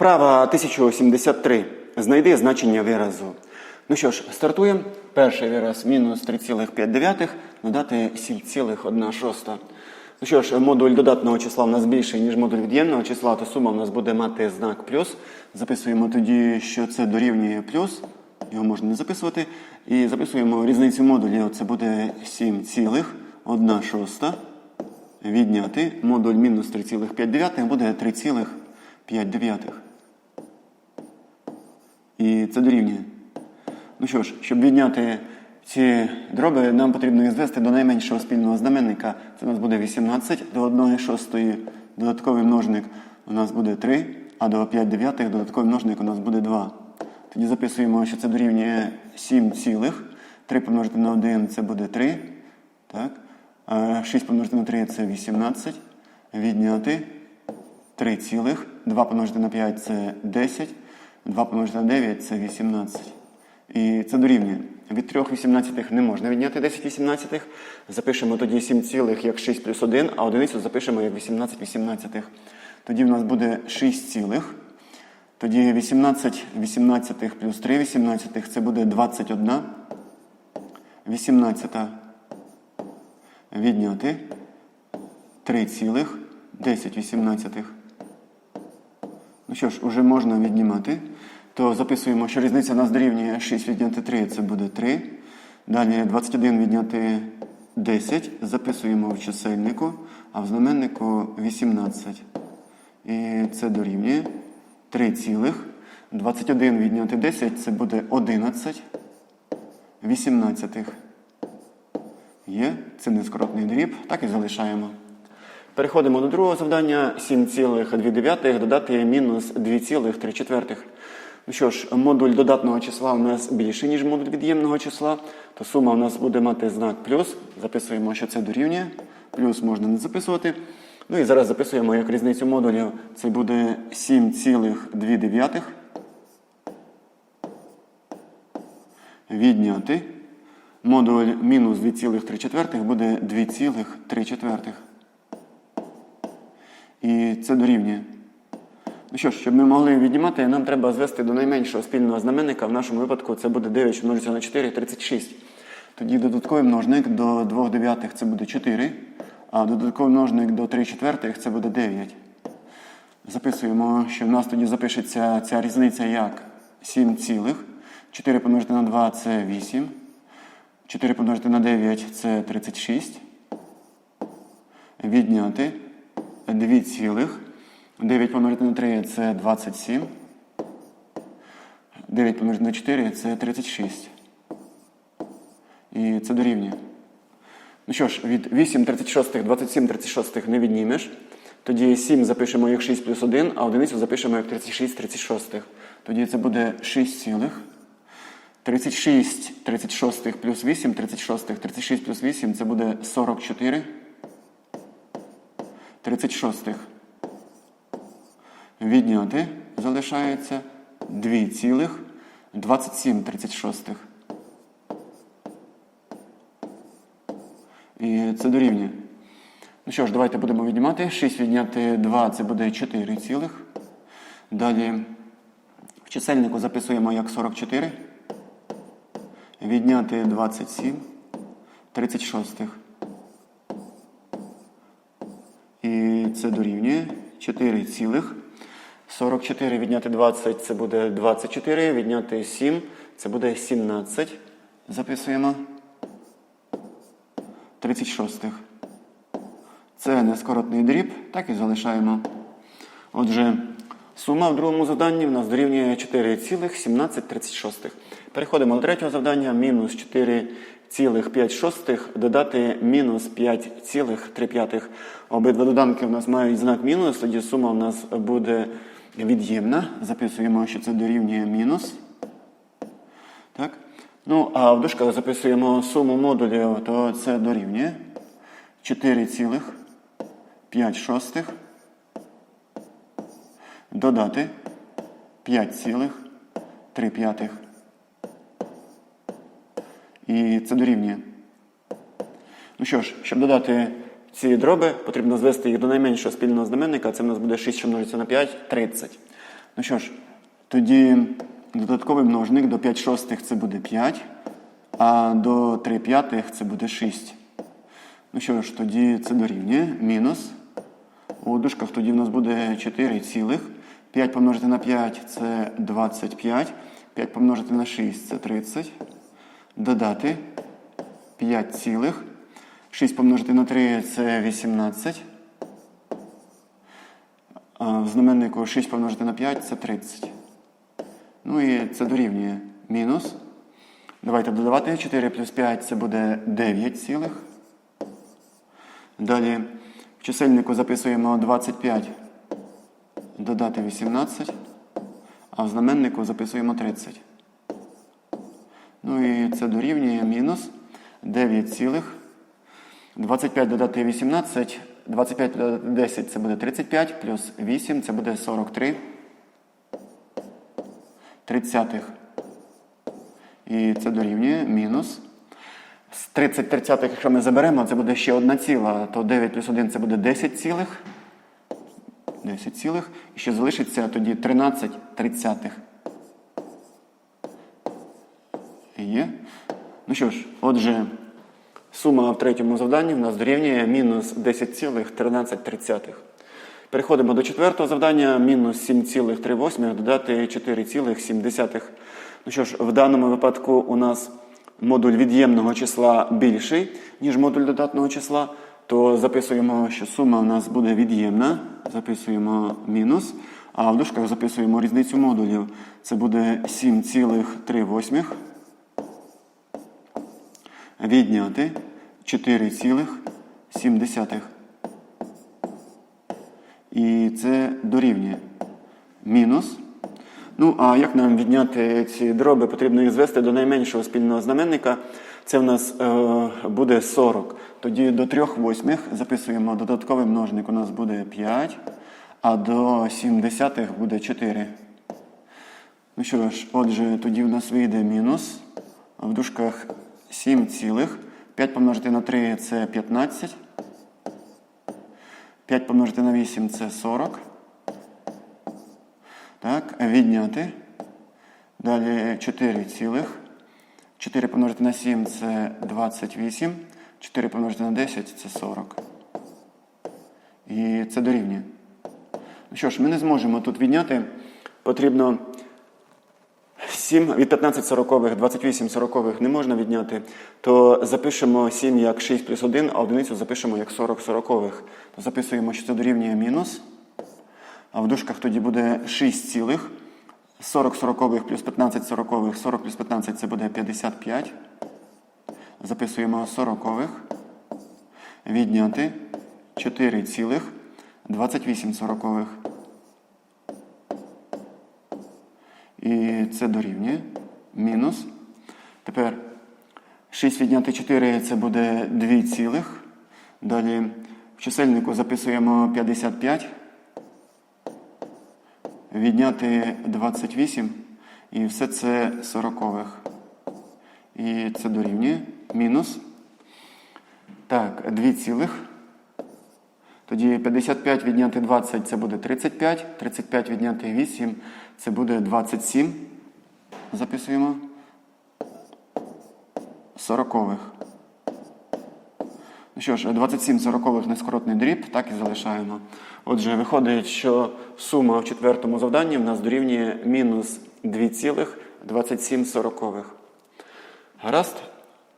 Вправа 1073. Знайди значення виразу. Ну що ж, стартуємо. Перший вираз мінус 3,5 додати 7,1. Ну що ж, модуль додатного числа в нас більший, ніж модуль від'ємного числа, то сума в нас буде мати знак плюс. Записуємо тоді, що це дорівнює плюс. Його можна не записувати. І записуємо різницю модулів. Це буде 7,1. Відняти модуль мінус 3,5 буде 3,5. І це дорівнює. Ну що ж, щоб відняти ці дроби, нам потрібно їх звести до найменшого спільного знаменника. Це у нас буде 18 до 1 шостої. Додатковий множник у нас буде 3, а до 5 дев'ятих додатковий множник у нас буде 2. Тоді записуємо, що це дорівнює 7 цілих. 3 помножити на 1 це буде 3. Так? 6 помножити на 3 це 18. Відняти 3 цілих. 2 помножити на 5 це 10. 2 помножити на 9 це 18. І це дорівнює. Від 3 18 не можна відняти 10 18. Запишемо тоді 7 цілих як 6 плюс 1, а одиницю запишемо як 18 18. Тоді в нас буде 6 цілих. Тоді 18 18 плюс 3 18 це буде 21. 18 відняти 3 цілих 10 18. Ну що ж, уже можна віднімати. То записуємо, що різниця нас дорівнює 6 відняти 3, це буде 3. Далі 21 відняти 10. Записуємо в чисельнику, а в знаменнику 18. І це дорівнює 3 цілих. 21 відняти 10 це буде 11. 18. Є, це нескоротний дріб, так і залишаємо. Переходимо до другого завдання. 7,2 додати мінус 2,3. Ну що ж, модуль додатного числа у нас більший, ніж модуль від'ємного числа, то сума у нас буде мати знак плюс. Записуємо, що це дорівнює. Плюс можна не записувати. Ну і зараз записуємо як різницю модулів. Це буде 7,2 відняти. Модуль мінус 2,3 буде 2,3. І це дорівнює. Ну що ж, щоб ми могли віднімати, нам треба звести до найменшого спільного знаменника. В нашому випадку це буде 9, що на 4, 36. Тоді додатковий множник до 2 дев'ятих це буде 4, а додатковий множник до 3 четвертих це буде 9. Записуємо, що в нас тоді запишеться ця різниця як 7 цілих. 4 помножити на 2 це 8. 4 помножити на 9 це 36. Відняти 2 цілих. 9 помножити на 3 це 27. 9 помножити на 4 це 36. І це дорівнює. Ну що ж, від 8 36, 27 36 не віднімеш. Тоді 7 запишемо як 6 плюс 1, а одиницю запишемо як 36 36. Тоді це буде 6 цілих. 36 36 плюс 8, 36, 36 плюс 8 це буде 44. 36. Відняти залишається 2 цілих 27 36. І це дорівнює. Ну що ж, давайте будемо віднімати. 6 відняти 2 це буде 4 цілих. Далі в чисельнику записуємо як 44. Відняти 27 36. І це дорівнює 4 цілих. 44 відняти 20 це буде 24. Відняти 7 це буде 17. Записуємо. 36. Це нескоротний дріб, так і залишаємо. Отже, сума в другому завданні в нас дорівнює 4,1736. Переходимо до третього завдання. Мінус 4,5 додати мінус 5,3. Обидва доданки в нас мають знак мінус, тоді сума в нас буде від'ємна. Записуємо, що це дорівнює мінус. Так? Ну, а в дужках записуємо суму модулів, то це дорівнює 4,5 шостих. Додати 5,3 п'ятих. І це дорівнює. Ну що ж, щоб додати ці дроби, потрібно звести їх до найменшого спільного знаменника. Це в нас буде 6, що на 5, 30. Ну що ж, тоді додатковий множник до 5 шостих це буде 5, а до 3 п'ятих це буде 6. Ну що ж, тоді це дорівнює мінус. У дужках тоді в нас буде 4 цілих. 5 помножити на 5 це 25. 5 помножити на 6 це 30. Додати 5 цілих. 6 помножити на 3 це 18. А в знаменнику 6 помножити на 5 це 30. Ну і це дорівнює мінус. Давайте додавати 4 плюс 5 це буде 9 цілих. Далі в чисельнику записуємо 25, додати 18, а в знаменнику записуємо 30. Ну і це дорівнює мінус 9 цілих. 25 додати 18, 25 додати 10 це буде 35, плюс 8 це буде 43. Тридцятих. І це дорівнює мінус. З 30 тридцятих, якщо ми заберемо, це буде ще одна ціла, то 9 плюс 1 це буде 10 цілих. 10 цілих. І ще залишиться тоді 13 тридцятих. Є. Ну що ж, отже, сума в третьому завданні в нас дорівнює мінус 10,13. Переходимо до четвертого завдання. Мінус 7,38 додати 4,7. Ну що ж, в даному випадку у нас модуль від'ємного числа більший, ніж модуль додатного числа, то записуємо, що сума у нас буде від'ємна. Записуємо мінус. А в дужках записуємо різницю модулів. Це буде 7,3. Відняти 4,7. І це дорівнює мінус. Ну, а як нам відняти ці дроби? Потрібно їх звести до найменшого спільного знаменника. Це в нас е, буде 40. Тоді до 3 восьмих записуємо додатковий множник. У нас буде 5, а до 7 десятих буде 4. Ну що ж, отже, тоді в нас вийде мінус. В дужках 7 цілих. 5 помножити на 3 це 15. 5 помножити на 8 це 40. Так, відняти. Далі 4 цілих. 4 помножити на 7 це 28. 4 помножити на 10 це 40. І це дорівнює. Ну що ж, ми не зможемо тут відняти. Потрібно 7 від 15 сорокових, 28 сорокових не можна відняти, то запишемо 7 як 6 плюс 1, а одиницю запишемо як 40 сорокових. То записуємо, що це дорівнює мінус. А в дужках тоді буде 6 цілих. 40 сорокових плюс 15 сорокових. 40 плюс 15 це буде 55. Записуємо сорокових. Відняти 4 цілих 28 сорокових. І це дорівнює. Мінус. Тепер 6 відняти 4 це буде 2 цілих. Далі в чисельнику записуємо 55. Відняти 28. І все це сорокових. І це дорівнює. Мінус. Так, 2 цілих. Тоді 55 відняти 20 це буде 35. 35 відняти 8 це буде 27. Записуємо. Сорокових. Ну що ж, 27 сорокових нескоротний дріб, так і залишаємо. Отже, виходить, що сума в четвертому завданні в нас дорівнює мінус 2,27 сорокових. Гаразд.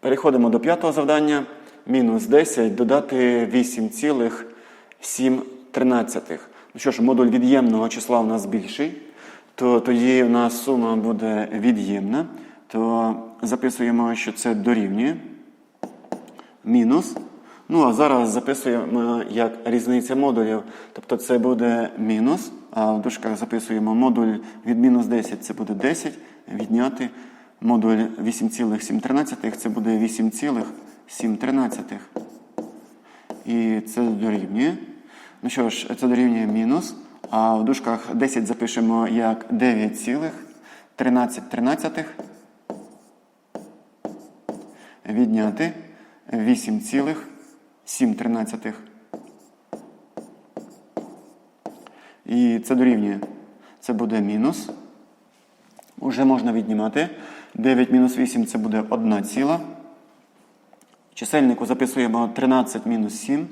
Переходимо до п'ятого завдання. Мінус 10 додати 8,7 тринадцятих. Ну що ж, модуль від'ємного числа у нас більший, то тоді у нас сума буде від'ємна. То записуємо, що це дорівнює. Мінус. Ну, а зараз записуємо як різниця модулів. Тобто це буде мінус, а в дужках записуємо модуль від мінус 10 це буде 10, відняти модуль 8,7 це буде 8,7. І це дорівнює. Ну що ж, це дорівнює мінус. А в дужках 10 запишемо як 9,13. Відняти 8,7. І це дорівнює. це буде мінус. Уже можна віднімати. 9 мінус 8 це буде 1 ціла. Чисельнику записуємо 13 мінус 7.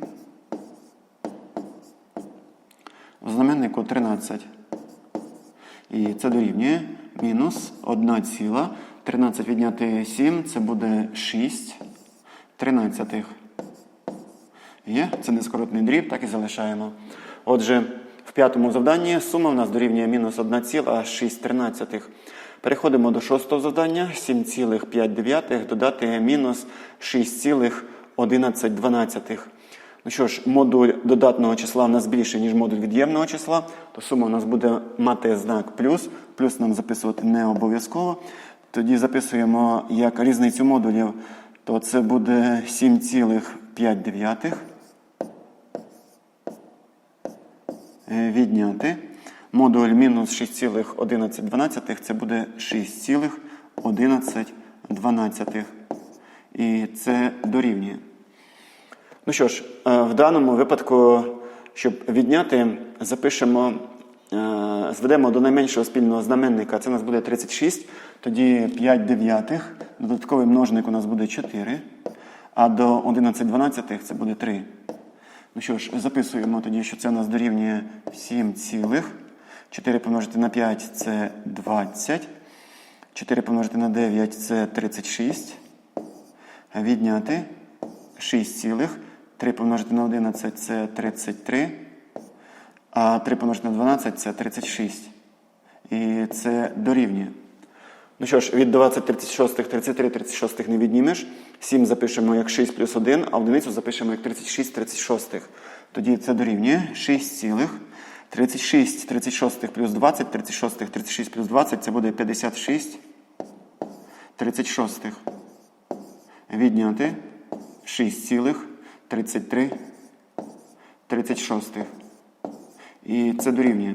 В знаменнику 13. І це дорівнює мінус 1 ціла. 13 відняти 7 це буде 6 тринадцятих. Є, це нескоротний дріб, так і залишаємо. Отже, в п'ятому завданні сума в нас дорівнює мінус 1,6. Переходимо до шостого завдання. 7,5 додати мінус 6,11. Ну що ж, модуль додатного числа в нас більший, ніж модуль від'ємного числа, то сума у нас буде мати знак плюс. Плюс нам записувати не обов'язково. Тоді записуємо як різницю модулів, то це буде 7,5 е, відняти. Модуль мінус 6,11 це буде 6,11. І це дорівнює. Ну що ж, е, в даному випадку, щоб відняти, запишемо, е, зведемо до найменшого спільного знаменника. Це у нас буде 36, тоді 5 дев'ятих. Додатковий множник у нас буде 4, а до 11 дванадцятих це буде 3. Ну що ж, записуємо тоді, що це у нас дорівнює 7 цілих. 4 помножити на 5 це 20. 4 помножити на 9 це 36. Відняти 6 цілих. 3 помножити на 11 це 33. А 3 помножити на 12 це 36. І це дорівнює. Ну що ж, від 20 36, 33 36 не віднімеш. 7 запишемо як 6 плюс 1, а одиницю запишемо як 36 36. Тоді це дорівнює 6 цілих. 36 36 плюс 20, 36 36 плюс 20 це буде 56 36. Відняти 6 цілих 33 36. І це дорівнює.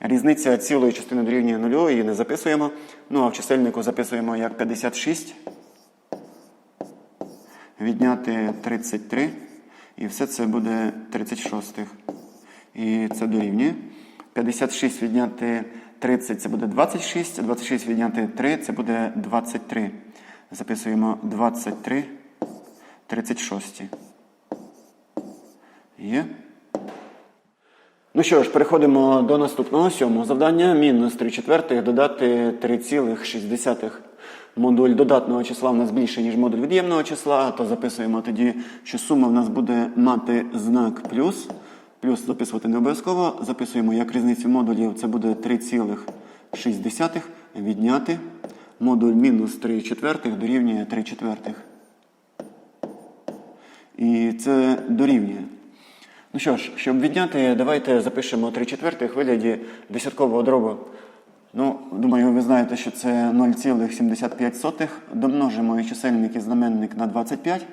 Різниця цілої частини дорівнює нулю, її не записуємо. Ну а в чисельнику записуємо як 56. Відняти 33. І все це буде 36. І це дорівнює. 56 відняти 30 це буде 26, а 26 відняти 3 це буде 23. Записуємо 23, 36. Є. Ну що ж, переходимо до наступного сьомого завдання. Мінус 3 четвертих додати 3,6. Модуль додатного числа в нас більше, ніж модуль від'ємного числа, то записуємо тоді, що сума в нас буде мати знак плюс. Плюс записувати не обов'язково. Записуємо як різницю модулів, це буде 3,6 відняти. Модуль мінус 3 четвертих дорівнює 3 четвертих. І це дорівнює. Ну що ж, щоб відняти, давайте запишемо 3 четвертих вигляді десяткового дробу. Ну, думаю, ви знаєте, що це 0,75. Домножимо і чисельник і знаменник на 25.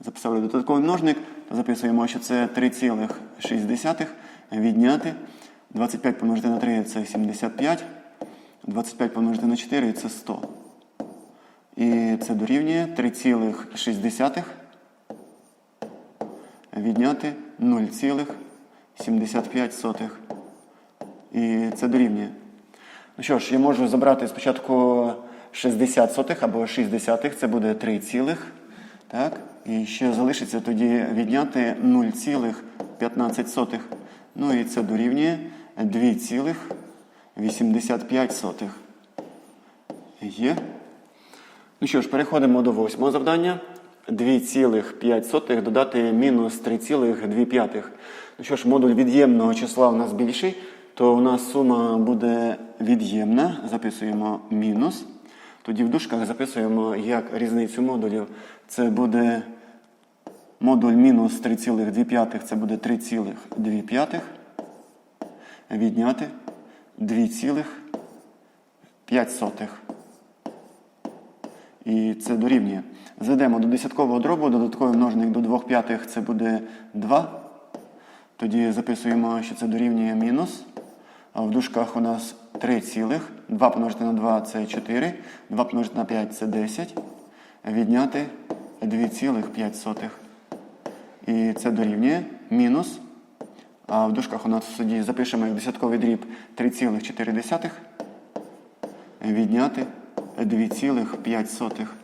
Записали додатковий множник, записуємо, що це 3,6 відняти. 25 помножити на 3 це 75. 25 помножити на 4 це 100. І це дорівнює 3,6 відняти 0,75. І це дорівнює. Ну що ж, я можу забрати спочатку 60 сотих або 60, це буде 3 цілих. Так? І ще залишиться тоді відняти 0,15. Ну і це дорівнює 2,85. Є. Ну що ж, переходимо до восьмого завдання. 2,5 додати мінус 3,2. Ну що ж, модуль від'ємного числа у нас більший, то у нас сума буде від'ємна. Записуємо мінус. Тоді в дужках записуємо як різницю модулів. Це буде модуль мінус 3,2, це буде 3,2. Відняти 2,5. І це дорівнює. Зведемо до десяткового дробу, додатковий множник до 2 п'ятих це буде 2. Тоді записуємо, що це дорівнює мінус. В дужках у нас 3 цілих. 2 помножити на 2 це 4. 2 помножити на 5 це 10. Відняти 2,5. І це дорівнює мінус А в дужках у нас тоді запишемо як десятковий дріб 3,4 відняти 2,5.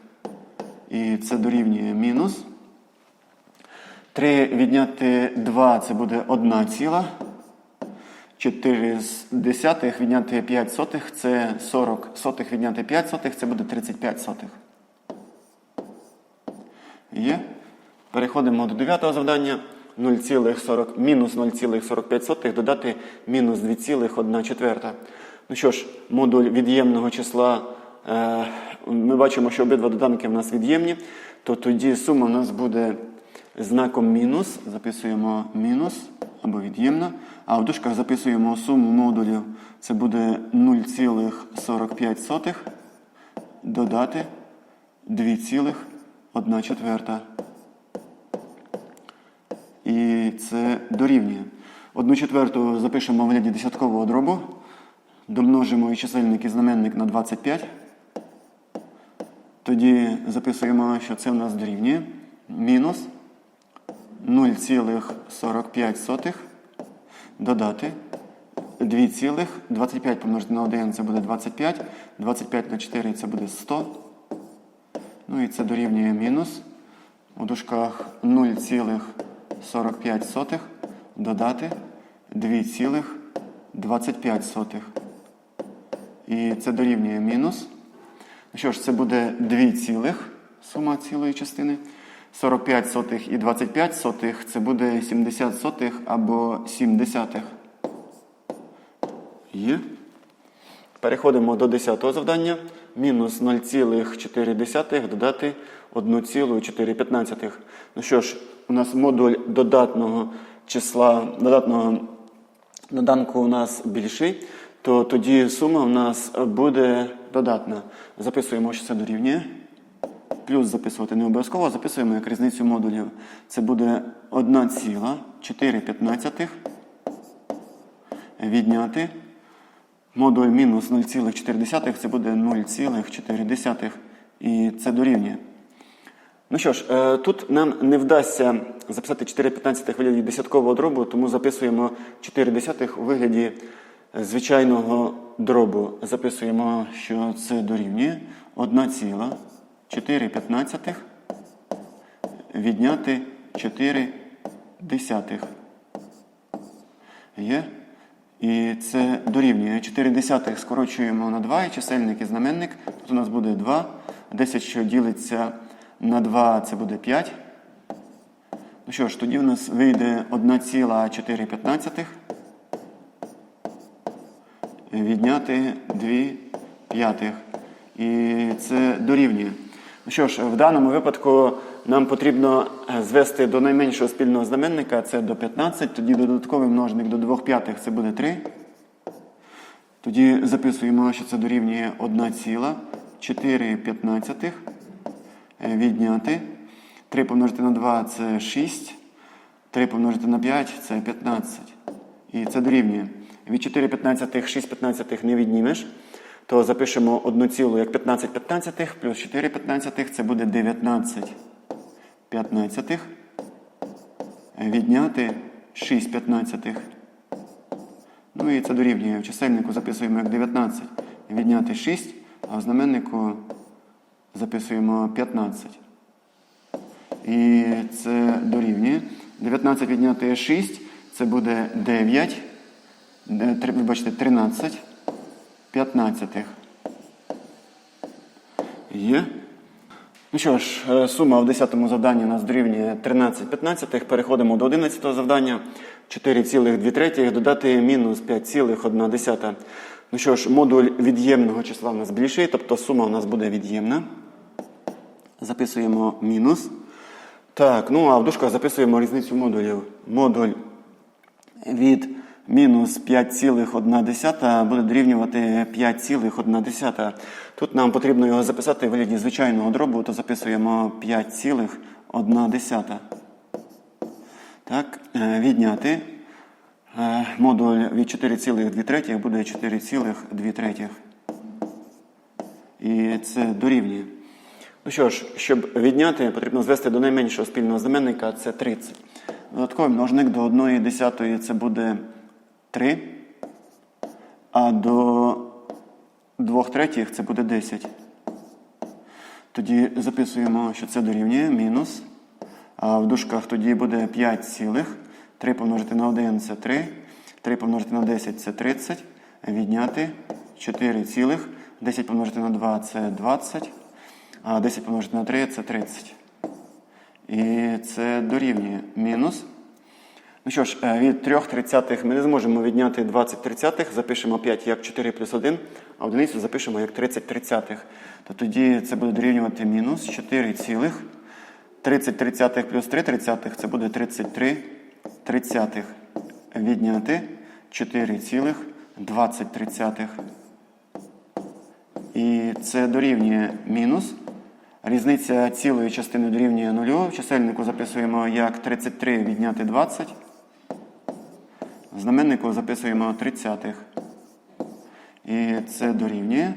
І це дорівнює мінус. 3 відняти 2 це буде 1 ціла. 4 з десятих відняти 5 сотих це 40 сотих відняти 5 сотих це буде 35 сотих. Є. Переходимо до дев'ятого завдання. 0,40, мінус 0,45 додати мінус 2,1 четверта. Ну що ж, модуль від'ємного числа. Е, ми бачимо, що обидва доданки в нас від'ємні, то тоді сума в нас буде знаком мінус. Записуємо мінус або від'ємна. А в дужках записуємо суму модулів. Це буде 0,45 додати 2,1 четверта. І це дорівнює. Одну четверту запишемо в вигляді десяткового дробу. Домножимо і чисельник і знаменник на 25. Тоді записуємо, що це в нас дорівнює. Мінус 0,45 додати 2,25 помножити на 1 це буде 25. 25 на 4 це буде 100. Ну і це дорівнює мінус. У дужках 0,45 додати 2,25. І це дорівнює мінус. Що ж, це буде 2 цілих, сума цілої частини. 45 сотих і 25 сотих це буде 70 сотих або 7 десятих. Є. Переходимо до 10 завдання. Мінус 0,4 додати 1,415. Ну що ж, у нас модуль додатного числа, додатного доданку у нас більший, то тоді сума у нас буде додатна. Записуємо, що це дорівнює. Плюс записувати не обов'язково, записуємо як різницю модулів. Це буде 1,415 відняти. Модуль мінус 0,4 це буде 0,4. І це дорівнює. Ну що ж, е, тут нам не вдасться записати 4,15 в вигляді десяткового дробу, тому записуємо 4 десятих у вигляді звичайного дробу. Записуємо, що це дорівнює 1,415 відняти 4 десятих. Є? І це дорівнює 4 десятих скорочуємо на 2 і чисельник і знаменник. Тут у нас буде 2. 10, що ділиться на 2, це буде 5. Ну що ж, тоді в нас вийде 1,415 відняти 2 п'ятих. І це дорівнює. Ну що ж, в даному випадку нам потрібно звести до найменшого спільного знаменника, це до 15, тоді додатковий множник до 2 п'ятих це буде 3. Тоді записуємо, що це дорівнює 1,4 відняти. 3 помножити на 2 це 6. 3 помножити на 5 це 15. І це дорівнює. Від 4 п'ятнадцятих 6 п'ятнадцятих не віднімеш, то запишемо одну цілу як 15 п'ятнадцятих плюс 4 п'ятнадцятих це буде 19 п'ятнадцятих. Відняти 6 п'ятнадцятих. Ну і це дорівнює. В чисельнику записуємо як 19. Відняти 6, а в знаменнику записуємо 15. І це дорівнює. 19 відняти 6, це буде 9. Е, Вибачте, 13. 15. Є. Ну що ж, е, сума в 10 завданні у нас дорівнює 13 15. Переходимо до 11 завдання. 4,2 додати мінус 5,1. Ну що ж, модуль від'ємного числа у нас більший, тобто сума у нас буде від'ємна. Записуємо мінус. Так, ну а в дужках записуємо різницю модулів. Модуль від мінус 5,1 буде дорівнювати 5,1. Тут нам потрібно його записати в вигляді звичайного дробу, то записуємо 5,1. Так, е, відняти. Е, Модуль від 4,2 буде 4,2. І це дорівнює. Ну що ж, щоб відняти, потрібно звести до найменшого спільного знаменника це 30. Додатковий множник до 1 десятої це буде 3, а до 2 третіх це буде 10. Тоді записуємо, що це дорівнює мінус. А в дужках тоді буде 5 цілих. 3 помножити на 1 це 3. 3 помножити на 10 це 30. Відняти 4 цілих. 10 помножити на 2 це 20. А 10 помножити на 3 це 30. І це дорівнює мінус. Ну що ж, е, від 3 тридцятих ми не зможемо відняти 20 тридцятих, запишемо 5 як 4 плюс 1, а одиницю запишемо як 30 тридцятих. То тоді це буде дорівнювати мінус 4 цілих. 30 тридцятих плюс 3 тридцятих це буде 33 тридцятих. Відняти 4 цілих 20 тридцятих. І це дорівнює мінус. Різниця цілої частини дорівнює нулю. В чисельнику записуємо як 33 відняти 20. Знаменнику записуємо тридцятих. І це дорівнює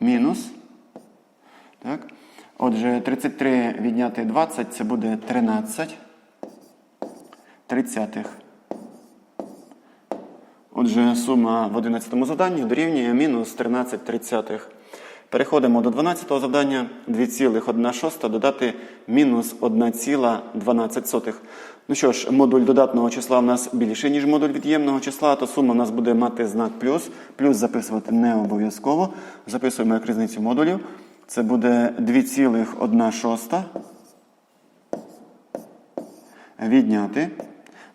мінус. Так. Отже, 33 відняти 20 це буде 13 тридцятих. Отже, сума в 11 завданні дорівнює мінус 13 тридцятих. Переходимо до 12 завдання. 2,1 додати мінус 1,12. Ну що ж, модуль додатного числа в нас більший, ніж модуль від'ємного числа, то сума в нас буде мати знак плюс. Плюс записувати не обов'язково. Записуємо як різницю модулів. Це буде 2,1 відняти.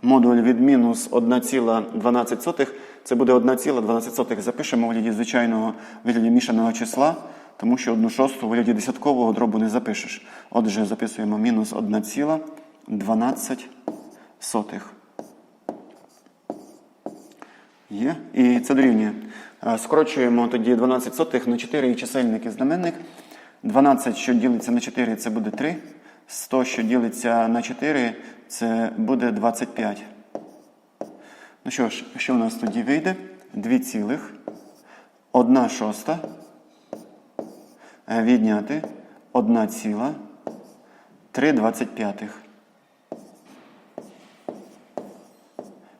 Модуль від мінус 1,12 це буде 1,12. Запишемо у вигляді звичайного вигляді мішаного числа, тому що 1 шосту у вигляді десяткового дробу не запишеш. Отже, записуємо мінус 1,12. Є. І це дорівнює. Е, Скорочуємо тоді 12 сотих на 4 і чисельник і знаменник. 12, що ділиться на 4, це буде 3. 100, що ділиться на 4, це буде 25. Ну що ж, що у нас тоді вийде? 2 цілих. 1 шоста. Е, Відняти 1 ціла. 3 25.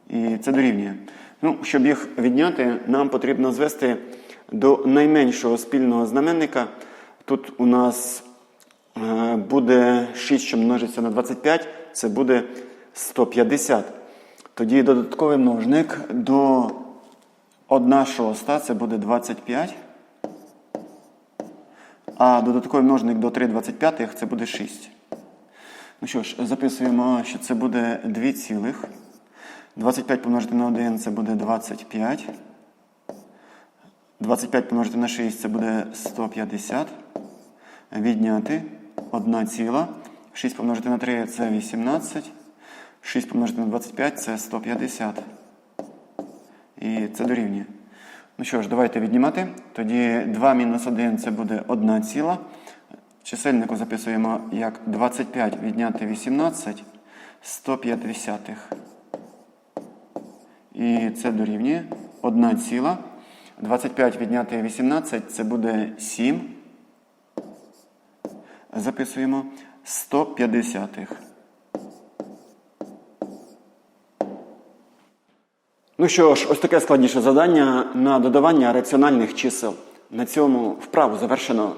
І це дорівнює. Ну, щоб їх відняти, нам потрібно звести до найменшого спільного знаменника. Тут у нас е, буде 6, що множиться на 25, це буде 150. Тоді додатковий множник до 1 шоста, це буде 25. А додатковий множник до 3 25 це буде 6. Ну що ж, записуємо, що це буде 2 цілих. 25 помножити на 1 це буде 25. 25 помножити на 6 це буде 150. Відняти 1 ціла. 6 помножити на 3 це 18. 6 помножити на 25 це 150. І це дорівнює. Ну що ж, давайте віднімати. Тоді 2 мінус 1 це буде 1 ціла. Чисельнику записуємо як 25 відняти 18 150. І це дорівнює 1 ціла. 25 відняти 18 це буде 7. Записуємо 150. Ну що ж, ось таке складніше завдання на додавання раціональних чисел. На цьому вправу завершено.